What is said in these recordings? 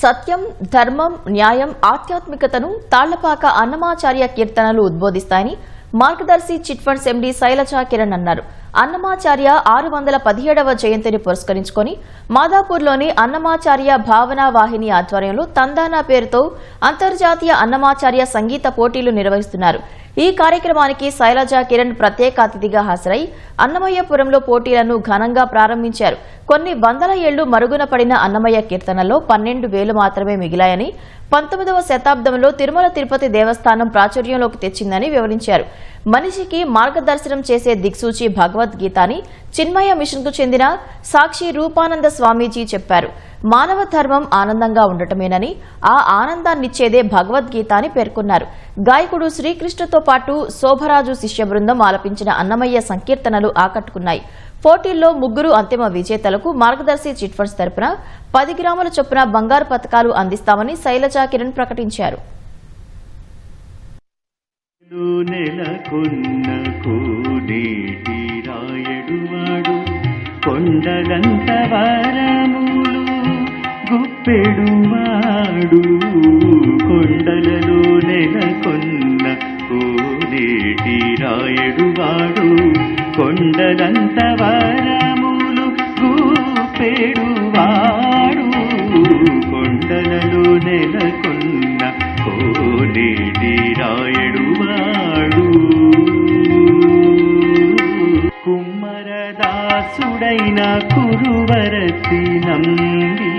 సత్యం ధర్మం న్యాయం ఆధ్యాత్మికతను తాళ్ళపాక అన్నమాచార్య కీర్తనలు ఉద్బోధిస్తాయని Margadarsi chit funds MD Shailaja Kiran అన్నారు. అన్నమాచార్య ఆరు వందల పదిహేడవ జయంతిని పురస్కరించుకొని మాదాపూర్లోని అన్నమాచార్య భావనా వాహిని ఆధ్వర్యంలో తందానా పేరుతో అంతర్జాతీయ అన్నమాచార్య సంగీత పోటీలు నిర్వహిస్తున్నారు. ఈ కార్యక్రమానికి శైలజ కిరణ్ ప్రత్యేక అతిథిగా హాజరై అన్నమయ్యపురంలో పోటీలను ఘనంగా ప్రారంభించారు. కొన్ని వందల ఏళ్ళు మరుగున పడిన అన్నమయ్య కీర్తనలో పన్నెండు వేలు మాత్రమే మిగిలాయని పంతొమ్మిదవ శతాబ్దంలో తిరుమల తిరుపతి దేవస్థానం ప్రాచుర్యంలోకి తెచ్చిందని వివరించారు. మనిషికి మార్గదర్శనం చేసే దిక్సూచి భగవద్గీత అని చిన్మయ మిషన్కు చెందిన సాక్షి రూపానంద స్వామీజీ చెప్పారు. మానవ ధర్మం ఆనందంగా ఉండటమేనని ఆ ఆనందాన్నిచ్చేదే భగవద్గీత అని పేర్కొన్నారు. గాయకుడు శ్రీకృష్ణతో పాటు శోభరాజు శిష్య బృందం ఆలపించిన అన్నమయ్య సంకీర్తనలు ఆకట్టుకున్నాయి. పోటీల్లో ముగ్గురు అంతిమ విజేతలకు మార్గదర్శి చిట్ ఫండ్స్ తరపున పది గ్రాముల చొప్పున బంగారు పథకాలు అందిస్తామని శైలజా కిరణ్ ప్రకటించారు. నెలకొన్న కొండలంత వరములు గుప్పెడువాడు కొండలలో నెలకొన్న కోనేటి రాయడువాడు కొండలంత వరములు గుప్పెడువాడు కొండలలో నెలకొన్న కోనేటి రా కుమ్మరదాసుడైన కురువరతి నంబి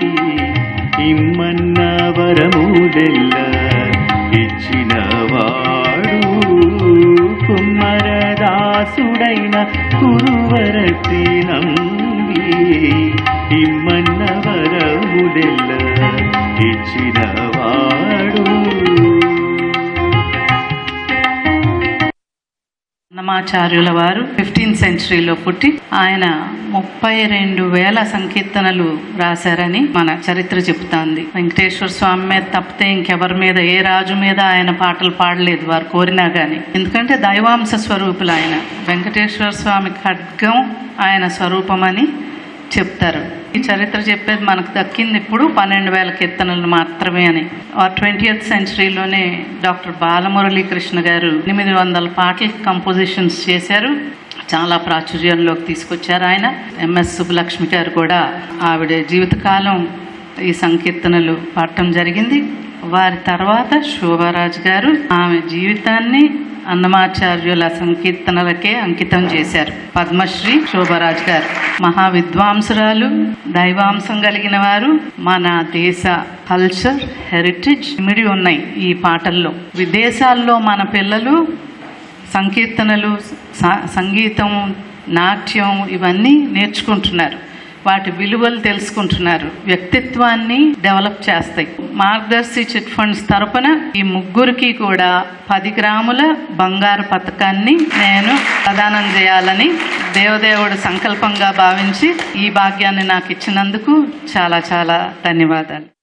ఇమ్మన్న వరములెల్ల ఇచ్చినవాడు కుమ్మరదాసుడైన కురువరతి నంబి ఇమ్మన్న వరములెల్ల ఇచ్చినవాడు అన్నమాచార్యుల వారు ఫిఫ్టీన్త్ సెంచరీలో పుట్టి ఆయన ముప్పై రెండు వేల సంకీర్తనలు రాశారని మన చరిత్ర చెబుతోంది. వెంకటేశ్వర స్వామి మీద తప్పితే ఇంకెవరి మీద ఏ రాజు మీద ఆయన పాటలు పాడలేదు వారు కోరినా కానీ ఎందుకంటే దైవాంశ స్వరూపులు ఆయన. వెంకటేశ్వర స్వామి ఖడ్గం ఆయన స్వరూపమని చెప్తారు. ఈ చరిత్ర చెప్పేది మనకు దక్కింది ఇప్పుడు పన్నెండు వేల కీర్తనలు మాత్రమే అని. ట్వంటీ సెంచరీలోనే డాక్టర్ బాలమురళీకృష్ణ గారు ఎనిమిది వందల పాటలు కంపోజిషన్స్ చేశారు. చాలా ప్రాచుర్యంలోకి తీసుకొచ్చారు ఆయన. ఎంఎస్ సుబ్బలక్ష్మి గారు కూడా ఆవిడ జీవితకాలం ఈ సంకీర్తనలు పాడటం జరిగింది. వారి తర్వాత శోభారాజు గారు ఆమె జీవితాన్ని అన్నమాచార్యుల సంకీర్తనలకే అంకితం చేశారు. పద్మశ్రీ శోభరాజ్ గారు. మహా విద్వాంసురాలు దైవాంశం కలిగిన వారు మన దేశ కల్చర్ హెరిటేజ్ ఇమిడి ఉన్నాయి ఈ పాటల్లో. విదేశాల్లో మన పిల్లలు సంకీర్తనలు సంగీతం నాట్యం ఇవన్నీ నేర్చుకుంటున్నారు. వాటి విలువలు తెలుసుకుంటున్నారు. వ్యక్తిత్వాన్ని డెవలప్ చేస్తాయి. మార్గదర్శి చిట్ ఫండ్స్ తరపున ఈ ముగ్గురికి కూడా పది గ్రాముల బంగారు పథకాన్ని నేను ప్రదానం చేయాలని దేవదేవుడు సంకల్పంగా భావించి ఈ భాగ్యాన్ని నాకు ఇచ్చినందుకు చాలా చాలా ధన్యవాదాలు.